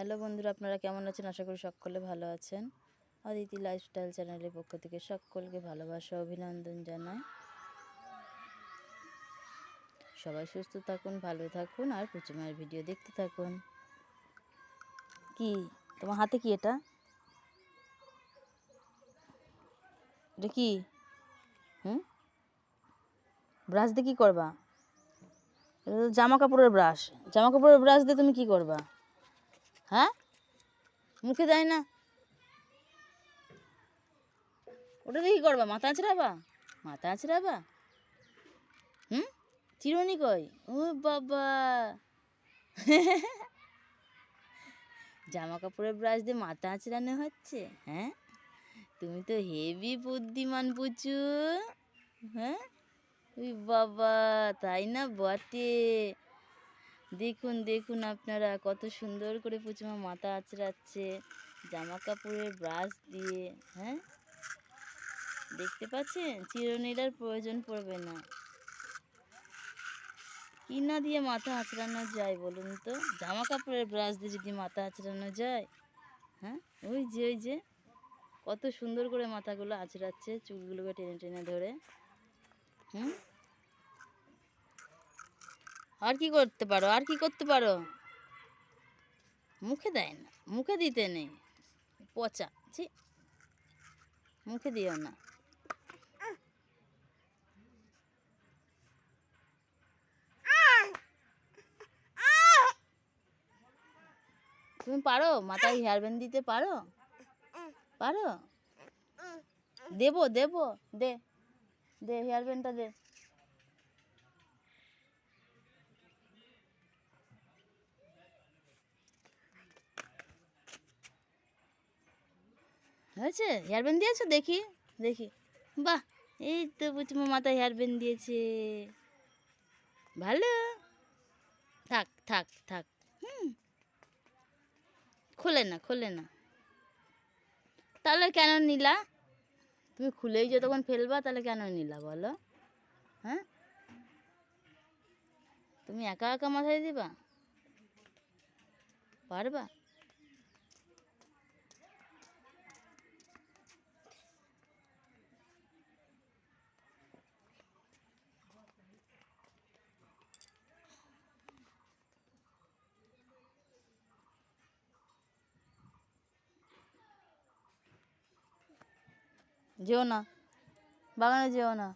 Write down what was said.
Hello বন্ধুরা, আপনারা কেমন আছেন? আশা করি সকলে ভালো আছেন। অদিতি লাইফস্টাইল চ্যানেলের পক্ষ থেকে সকলকে ভালোবাসা, অভিনন্দন জানাই। সবাই সুস্থ থাকুন, ভালো থাকুন, আর পুচুমায়ের ভিডিও দেখতে থাকুন। কি? তোমার হাতে কি এটা? এটা কি? হুম? ব্রাশ দিয়ে কী করবা? জামা কাপড়ের ব্রাশ। জামা কাপড়ের ব্রাশ দিয়ে তুমি কি করবা? হ্যাঁ? মুখে দেয় না। ওটা দিয়ে কী করবা? মাথা আঁচড়াবা মাথা আঁচড়াবা হুম? চিরুনি কই? ও বাবা। জামা কাপড়ের ব্রাশ দিয়ে মাথা আঁচড়ানো হচ্ছে হ্যাঁ? তুমি তো হেভি বুদ্ধিমান পুচু হ্যাঁ? বাবা, তাই না বটে? দেখুন দেখুন আপনারা, কত সুন্দর করে পুচুমা মাথা আঁচড়াচ্ছে জামা কাপড়ের ব্রাশ দিয়ে হ্যাঁ? দেখতে পাচ্ছেন? চিরুনির আর প্রয়োজন পড়বে না। কি না দিয়ে মাথা আঁচড়ানো যায় বলুন তো? জামা কাপড়ের ব্রাশ দিয়ে যদি মাথা আঁচড়ানো যায় হ্যাঁ? ওই যে ওই যে, কত সুন্দর করে মাথাগুলো আঁচড়াচ্ছে, চুলগুলোকে টেনে টেনে ধরে, হুম? আর কি করতে পারো? আর কি করতে পারো? মুখে দেয় না। মুখে দিতে নেই। পচা। ছি। মুখে দিও না। তুমি পারো? মাথায় হেয়ার ব্যান্ড দিতে পারো? পারো? দেবো দেবো। দে। দে হেয়ার ব্যান্ডটা দে। হয়েছে? হেয়ার ব্যান্ড দিয়েছ? দেখি দেখি। বাহ, এই তো পুচমা মাথায় হেয়ার ব্যান্ড দিয়েছে। ভালো। থাক থাক থাক। হুম। খোলে না খোলে না। তাহলে কেন নিলা? তুমি খুলেই যতক্ষণ ফেলবা, তাহলে কেন নিলা বলো? হ্যাঁ? তুমি একা একা মাথায় দিবা? পারবা? যেও না বাগানে যেও না